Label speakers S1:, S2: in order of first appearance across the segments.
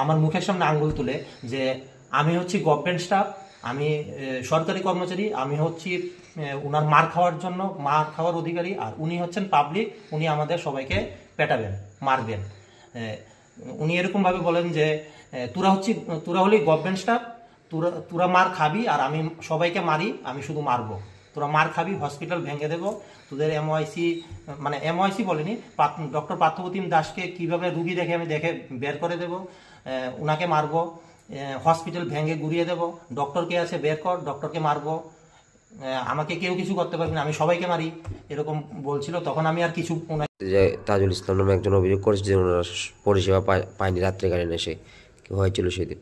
S1: আমার মুখের সামনে আঙ্গুল তুলে যে আমি হচ্ছি গভর্নমেন্ট স্টাফ আমি সরকারি কর্মচারী, আমি হচ্ছি উনার মার খাওয়ার জন্য, মার খাওয়ার অধিকারী, আর উনি হচ্ছেন পাবলিক উনি আমাদের সবাইকে পেটাবেন, মারবেন। উনি এরকমভাবে বলেন যে তোরা হচ্ছি, তোরা হলি গভর্নমেন্ট স্টাফ তোরা তোরা মার খাবি, আর আমি সবাইকে মারি, আমি শুধু মারবো। তোরা মার খাবি হসপিটাল ভেঙে দেবো। তোদের এমওআইসি মানে এমওআইসি বলেনি ডক্টর পার্থপ্রতিম দাসকে কীভাবে রুগী দেখে আমি দেখে বের করে দেবো ওনাকে মারবো হসপিটাল ভেঙে গুড়িয়ে দেবো ডক্টরকে আছে বের কর ডক্টরকে মারবো আমাকে কেউ কিছু করতে পারবে না আমি সবাইকে মারি এরকম বলছিল তখন আমি আর কিছু
S2: যে তাজুল ইসলাম নামে একজন অভিযোগ করেছে যে ওনারা পরিষেবা পায়- পায়নি রাত্রিকালীন এসে। কি হয়েছিল সেদিন?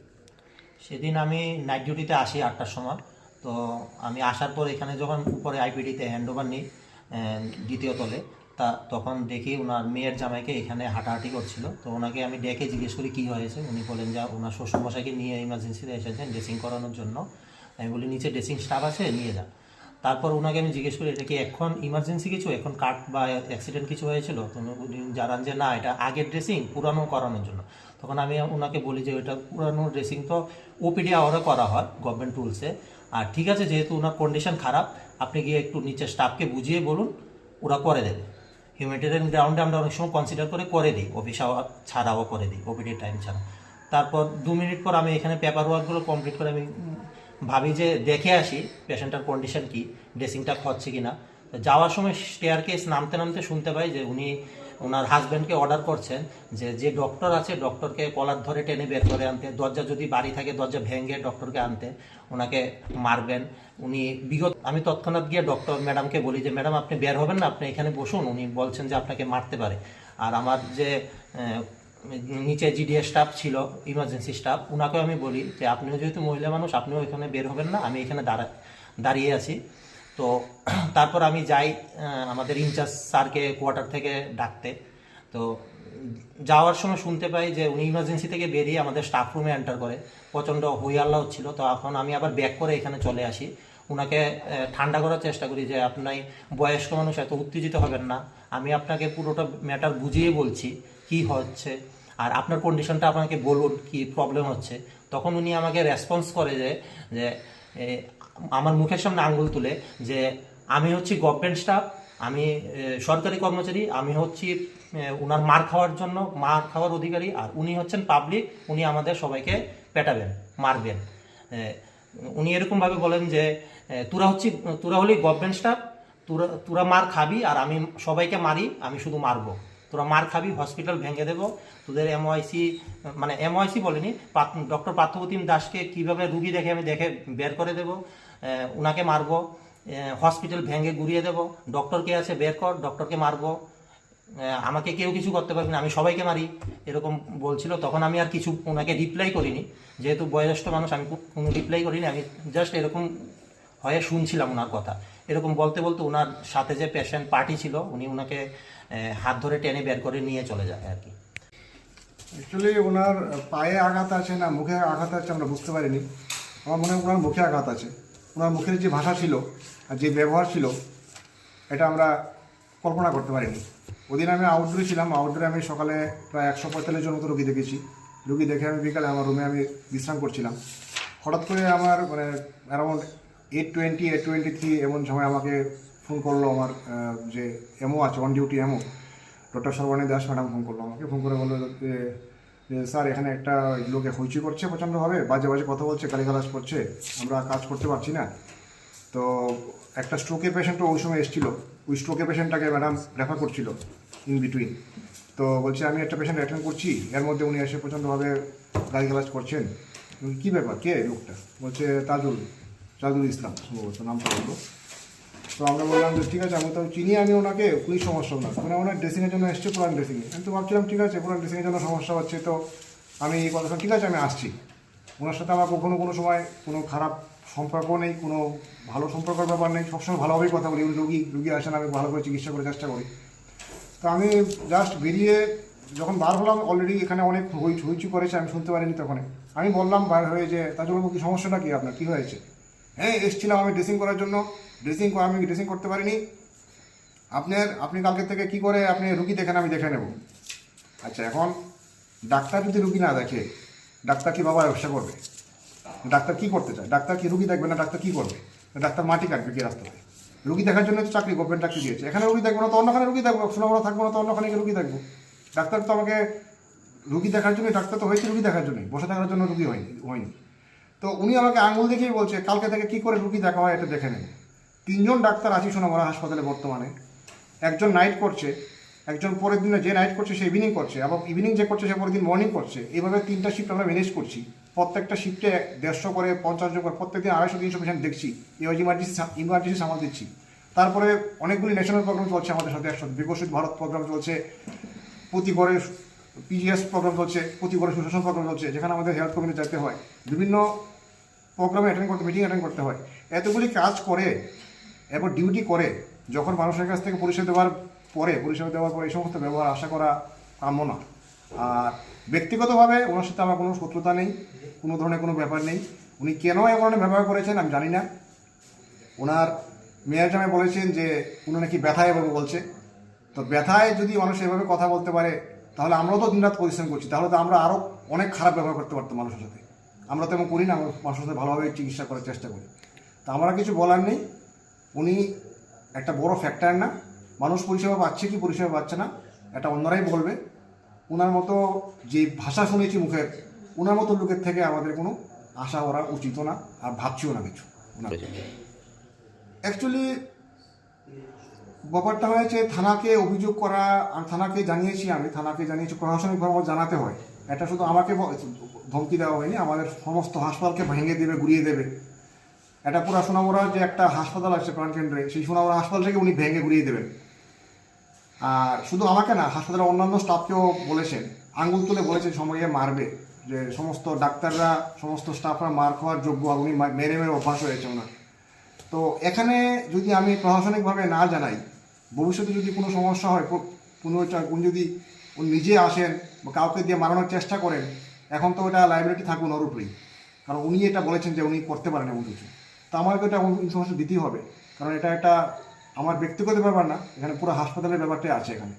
S1: সেদিন আমি নাইট ডিউটিতে আসি আটটার সময়। তো আমি আসার পর এখানে যখন উপরে আইপিডিতে হ্যান্ড ওভার নিই দ্বিতীয় তলে, তা তখন দেখি ওনার মেয়ের জামাইকে এখানে হাঁটাহাঁটি করছিল। তো ওনাকে আমি ডেকে জিজ্ঞেস করি, কী হয়েছে? উনি বলেন, যে ওনার শ্বশুরমশাইকে নিয়ে ইমার্জেন্সিতে এসেছেন ড্রেসিং করানোর জন্য। আমি বলি, নিচে ড্রেসিং স্টাফ আছে, নিয়ে যা। তারপর ওনাকে আমি জিজ্ঞেস করি, এটা কি এখন ইমার্জেন্সি কিছু? এখন কাট বা অ্যাক্সিডেন্ট কিছু হয়েছিল? তো জানান যে না, এটা আগের ড্রেসিং পুরানো করানোর জন্য। তখন আমি ওনাকে বলি যে, ওইটা পুরানো ড্রেসিং তো ওপিডি আওয়ারে করা হয় গভর্নমেন্ট রুলসে আর ঠিক আছে, যেহেতু ওনার কন্ডিশন খারাপ, আপনি গিয়ে একটু নিচের স্টাফকে বুঝিয়ে বলুন, ওরা করে দেবে। হিউম্যানিটেরিয়ান গ্রাউন্ডে আমরা অনেক সময় কনসিডার করে করে দিই অফিস ছাড়াও করে দিই ওপিডি টাইম ছাড়া তারপর দু মিনিট পর আমি এখানে পেপার ওয়ার্কগুলো কমপ্লিট করে আমি ভাবি যে দেখে আসি পেশেন্টের কন্ডিশন কি ড্রেসিংটা হচ্ছে কি না যাওয়ার সময় স্টেয়ার কেস নামতে নামতে শুনতে পাই যে উনি ওনার হাজব্যান্ডকে অর্ডার করছেন যে যে ডক্টর আছে ডক্টরকে কলার ধরে টেনে বের করে আনতে, দরজা যদি বাড়ি থাকে, দরজা ভেঙে ডক্টরকে আনতে, ওনাকে মারবেন। উনি বিগত, আমি তৎক্ষণাৎ গিয়ে ডক্টর ম্যাডামকে বলি যে ম্যাডাম আপনি বের হবেন না, আপনি এখানে বসুন। উনি বলছেন যে, আপনাকে মারতে পারে। আর আমার যে নিচে জিডিএ স্টাফ ছিল ইমার্জেন্সি স্টাফ ওনাকেও আমি বলি যে, আপনিও যেহেতু মহিলা মানুষ, আপনিও এখানে বের হবেন না, আমি এখানে দাঁড়া, দাঁড়িয়ে আছি। তো তারপর আমি যাই আমাদের ইনচার্জ স্যারকে কোয়ার্টার থেকে ডাকতে। তো যাওয়ার সময় শুনতে পাই যে উনি ইমার্জেন্সি থেকে বেরিয়ে আমাদের স্টাফ রুমে এন্টার করে। প্রচণ্ড হইয়াল্লা হচ্ছিল তো এখন আমি আবার ব্যাক করে এখানে চলে আসি। ওনাকে ঠান্ডা করার চেষ্টা করি যে আপনি বয়স্ক মানুষ, এত উত্তেজিত হবেন না। আমি আপনাকে পুরোটা ম্যাটার বুঝিয়ে বলছি কি হচ্ছে। আর আপনার কন্ডিশনটা আপনাকে বলুন কি প্রবলেম হচ্ছে। তখন উনি আমাকে রেসপন্স করে যে যে আমার মুখের সামনে আঙ্গুল তুলে যে আমি হচ্ছি গভর্নমেন্ট স্টাফ আমি সরকারি কর্মচারী আমি হচ্ছি এ, উনার মার খাওয়ার জন্য মার খাওয়ার অধিকারী আর উনি হচ্ছেন পাবলিক উনি আমাদের সবাইকে পেটাবেন মারবেন। উনি এরকমভাবে বলেন যে তোরা হচ্ছি তোরা হলি গভর্নমেন্ট স্টাফ তোরা তোরা মার খাবি আর আমি সবাইকে মারি আমি শুধু মারবো। তোরা মার খাবি হসপিটাল ভেঙে দেবো। তোদের এমওআইসি মানে এমওআইসি বলেনি ডক্টর পার্থপ্রতিম দাসকে কীভাবে রুগী দেখে আমি দেখে বের করে দেবো। উনাকে মারবো হসপিটাল ভেঙে গুড়িয়ে দেবো ডক্টরকে আছে বের কর ডক্টরকে মারবো আমাকে কেউ কিছু করতে পারবে না, আমি সবাইকে মারি, এরকম বলছিল, তখন আমি আর কিছু ওনাকে রিপ্লাই করিনি, যেহেতু বয়োজ্যেষ্ঠ মানুষ, আমি কোনো রিপ্লাই করিনি, আমি জাস্ট এরকম হয়ে শুনছিলাম ওনার কথা। এরকম বলতে বলতে ওনার সাথে যে পেশেন্ট পার্টি ছিল, উনি ওনাকে হাত ধরে টেনে বের করে নিয়ে চলে যায় আর কি।
S3: অ্যাকচুয়ালি ওনার পায়ে আঘাত আছে না, মুখে আঘাত আছে, আমরা বুঝতে পারিনি। আমার মনে হয় ওনার মুখে আঘাত আছে। ওনার মুখের যে ভাষা ছিল আর যে ব্যবহার ছিল, এটা আমরা কল্পনা করতে পারিনি। ওদিন আমি আউটডোরে ছিলাম আউটডোরে আমি সকালে প্রায় একশো পঁয়তাল্লিশ জন মতো রুগী দেখেছি। রুগী দেখে আমি বিকালে আমার রুমে আমি বিশ্রাম করছিলাম। হঠাৎ করে আমার মানে around eight twenty eight twenty three এমন সময় আমাকে ফোন করল আমার যে এমও আছে on duty MO doctor Sarbani Das madam phone করল আমাকে। ফোন করে বলল যে যে স্যার, এখানে একটা লোকে হইচই করছে প্রচণ্ডভাবে, বাজে বাজে কথা বলছে, গালিগালাজ করছে, আমরা কাজ করতে পারছি না। তো একটা স্ট্রোকের পেশেন্টও ওই সময় এসেছিল। ওই স্ট্রোকের পেশেন্টটাকে ম্যাডাম রেফার করছিল ইন বিটুইন তো বলছে, আমি একটা পেশেন্ট অ্যাটেন্ড করছি, এর মধ্যে উনি এসে প্রচণ্ডভাবে গালিগালাজ করছেন। কী ব্যাপার? কে লোকটা? বলছে, তাজুল তাজুল ইসলাম। সম্ভবত নামটা বলল। তো আমরা বললাম যে, ঠিক আছে, আমি তো চিনি আমি ওনাকে, কোনো সমস্যা না। মানে ওনার ড্রেসিংয়ের জন্য এসছে পুরান ড্রেসিংয়ে আমি তো ভাবছিলাম, ঠিক আছে, পুরান ড্রেসিংয়ের জন্য সমস্যা হচ্ছে তো আমি এই কথা ঠিক আছে, আমি আসছি। ওনার সাথে আমার কখনো কোনো সময় কোনো খারাপ সম্পর্ক নেই, কোনো ভালো সম্পর্কের ব্যাপার নেই। সবসময় ভালোভাবেই কথা বলি। রুগী রুগী আসেন, আমি ভালো করে চিকিৎসা করার চেষ্টা করি। তো আমি জাস্ট বেরিয়ে যখন বার হলাম অলরেডি এখানে অনেক হই হইচু করেছে, আমি শুনতে পারিনি তখন আমি বললাম বার হয়ে যে তাজবাবু কি সমস্যাটা কি আপনার? কী হয়েছে? হ্যাঁ এসেছিলাম আমি ড্রেসিং করার জন্য। ড্রেসিং আমি ড্রেসিং করতে পারিনি। আপনার আপনি কালকে থেকে কি করে আপনি রুগী দেখেন, আমি দেখে নেব। আচ্ছা এখন ডাক্তার যদি রুগী না দেখে, ডাক্তার কি বাবা ব্যবসা করবে? ডাক্তার কি করতে চায়? ডাক্তার কি রুগী দেখবে না? ডাক্তার কি করবে? ডাক্তার মাটি কাটবে কি রাস্তাতে? রুগী দেখার জন্য তো চাকরি গভর্নমেন্ট চাকরি দিয়েছে। এখানে রুগী দেখব না তো, অন্যখানে রুগী দেখব সোনামরা থাকব না তো, অন্যখানে রুগী দেখব। ডাক্তার তো আমাকে রুগী দেখার জন্য ডাক্তার তো হয়েছে রুগী দেখার জন্য বসে থাকার জন্য রুগী হয়নি হয়নি। তো উনি আমাকে আঙুল দেখেই বলছে, কালকে থেকে কি করে রুগী দেখা হয় এটা দেখে নেন তিনজন ডাক্তার আছি সোনামরা হাসপাতালে বর্তমানে। একজন নাইট করছে, একজন পরের দিনে যে নাইট করছে সে ইভিনিং করছে এবং ইভিনিং যে করছে সে পরের দিন মর্নিং করছে। এইভাবে তিনটা শিফট আমরা ম্যানেজ করছি। প্রত্যেকটা শিফটে দেড়শো করে, পঞ্চাশ জন করে প্রত্যেক দিন আড়াইশো, তিনশো পেশেন্ট দেখছি। এই ইমার্জেন্সি ইমার্জেন্সি সামাল দিচ্ছি। তারপরে অনেকগুলি ন্যাশনাল প্রোগ্রাম চলছে আমাদের সাথে একসাথে। বিকশিত ভারত প্রোগ্রাম চলছে, প্রতি ঘরে পিজিএস প্রোগ্রাম চলছে, প্রতি ঘরে সুশাসন প্রোগ্রাম চলছে, যেখানে আমাদের হেলথ কমিটি যেতে হয়। বিভিন্ন প্রোগ্রামে অ্যাটেন্ড করতে মিটিং অ্যাটেন্ড করতে হয়। এতগুলি কাজ করে এরপর ডিউটি করে, যখন মানুষের কাছ থেকে পরিষেবা দেওয়ার পরে, পরিষেবা দেওয়ার পরে এই সমস্ত ব্যবহার আশা করা কাম্য না। আর ব্যক্তিগতভাবে ওনার সাথে আমার কোনো শত্রুতা নেই, কোনো ধরনের কোনো ব্যাপার নেই। উনি কেন এ ধরনের ব্যবহার করেছেন আমি জানি না। ওনার মেয়ের জামে বলেছেন যে, উনি নাকি ব্যথায় এভাবে বলছে। তো ব্যথায় যদি মানুষ এভাবে কথা বলতে পারে, তাহলে আমরাও তো দিনরাত পরিশ্রম করছি। তাহলে তো আমরা আরও অনেক খারাপ ব্যবহার করতে পারতাম মানুষের সাথে। আমরা তো এমন করি না, মানুষের সাথে ভালোভাবে চিকিৎসা করার চেষ্টা করি। তা আমরা কিছু বলার নেই। উনি একটা বড় ফ্যাক্টর না। মানুষ পরিষেবা পাচ্ছে কি পরিষেবা পাচ্ছে না এটা অন্যরাই বলবে। ওনার মতো যে ভাষা শুনেছি মুখের ওনার মতো লোকের থেকে আমাদের কোনো আশা করা উচিত না আর ভাবছিও না কিছু ওনার অ্যাকচুয়ালি ব্যাপারটা হয়েছে থানাকে অভিযোগ করা আর থানাকে জানিয়েছি আমি থানাকে জানিয়েছি প্রশাসনিকভাবে আমার জানাতে হয়। এটা শুধু আমাকে ধমকি দেওয়া হয়নি আমাদের সমস্ত হাসপাতালকে ভেঙে দেবে গুড়িয়ে দেবে। এটা পুরা সোনামুড়া যে একটা হাসপাতাল আছে প্রাণকেন্দ্রে সেই সোনামুড়া হাসপাতাল থেকে উনি ভেঙে ঘুরিয়ে দেবেন। আর শুধু আমাকে না, হাসপাতালের অন্যান্য স্টাফকেও বলেছেন, আঙ্গুল তুলে বলেছেন সময়ে মারবে, যে সমস্ত ডাক্তাররা, সমস্ত স্টাফরা মার খাওয়ার যোগ্য, আর উনি মেরে মেরে অভ্যাস হয়েছে ওনার। তো এখানে যদি আমি প্রশাসনিকভাবে না জানাই, ভবিষ্যতে যদি কোনো সমস্যা হয় একটা- উনি যদি উনি নিজে আসেন বা কাউকে দিয়ে মারানোর চেষ্টা করেন, এখন তো ওটা লাইব্রেরিটি থাকুন ওর উপরেই কারণ উনি এটা বলেছেন যে উনি করতে পারেন এমন কিছু। তো আমাকে এটা ইনফরমেশন দিতেই হবে। কারণ এটা একটা আমার ব্যক্তিগত ব্যাপার না, এখানে পুরো হাসপাতালের ব্যাপারটাই আছে এখানে।